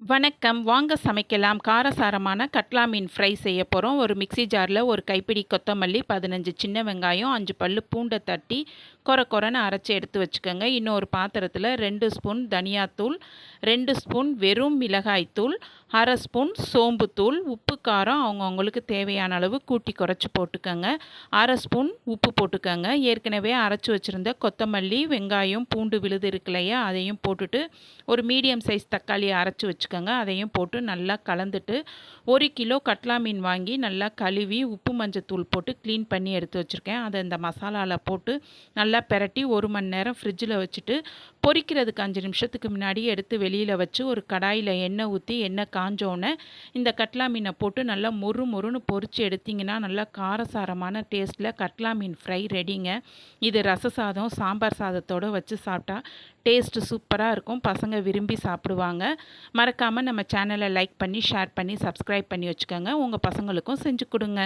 வணக்கம். வாங்க சமைக்கலாம். காரசாரமான கட்லா மீன் ஃப்ரை செய்ய போகிறோம் ஒரு மிக்ஸி ஜாரில் ஒரு கைப்பிடி கொத்தமல்லி பதினஞ்சு சின்ன வெங்காயம் அஞ்சு பல் பூண்டை தட்டி கொர கொரன்னு அரைச்சி எடுத்து வச்சுக்கோங்க. இன்னொரு பாத்திரத்தில் ரெண்டு ஸ்பூன் தனியாத்தூள் ரெண்டு ஸ்பூன் வெறும் மிளகாய்த்தூள் அரை ஸ்பூன் சோம்புத்தூள் உப்பு காரம் அவங்கவுங்களுக்கு தேவையான அளவு கூட்டி குறைச்சி போட்டுக்கோங்க. அரை ஸ்பூன் உப்பு போட்டுக்கோங்க. ஏற்கனவே அரைச்சி வச்சுருந்த கொத்தமல்லி வெங்காயம் பூண்டு விழுது இருக்கு இல்லையா அதையும் போட்டுட்டு ஒரு மீடியம் சைஸ் தக்காளியை அரைச்சி வச்சுக்கோங்க. அதையும் போட்டு நல்லா கலந்துட்டு ஒரு கிலோ கட்லா மீன் வாங்கி நல்லா கழுவி உப்பு மஞ்சத்தூள் போட்டு க்ளீன் பண்ணி எடுத்து வச்சுருக்கேன். அதை இந்த மசாலாவில் போட்டு நல்லா பெரட்டி ஒரு மணி நேரம் ஃப்ரிட்ஜில் வச்சுட்டு பொரிக்கிறதுக்கு அஞ்சு நிமிஷத்துக்கு முன்னாடி எடுத்து வெளியில் வச்சு ஒரு கடாயில் எண்ணெய் ஊற்றி எண்ணெய் காஞ்சோன்னே இந்த கட்லா மீனை போட்டு நல்லா மொறு மொறுன்னு பொரித்து எடுத்திங்கன்னா நல்லா காரசாரமான டேஸ்ட்டில் கட்லா மீன் ஃப்ரை ரெடிங்க இது ரச சாதம் சாம்பார் சாதத்தோடு வச்சு சாப்பிட்டா டேஸ்ட்டு சூப்பராக இருக்கும். பசங்க விரும்பி சாப்பிடுவாங்க. மறக்காமல் நம்ம சேனலை லைக் பண்ணி ஷேர் பண்ணி சப்ஸ்கிரைப் பண்ணி வச்சுக்கோங்க. உங்கள் பசங்களுக்கும் செஞ்சு கொடுங்க.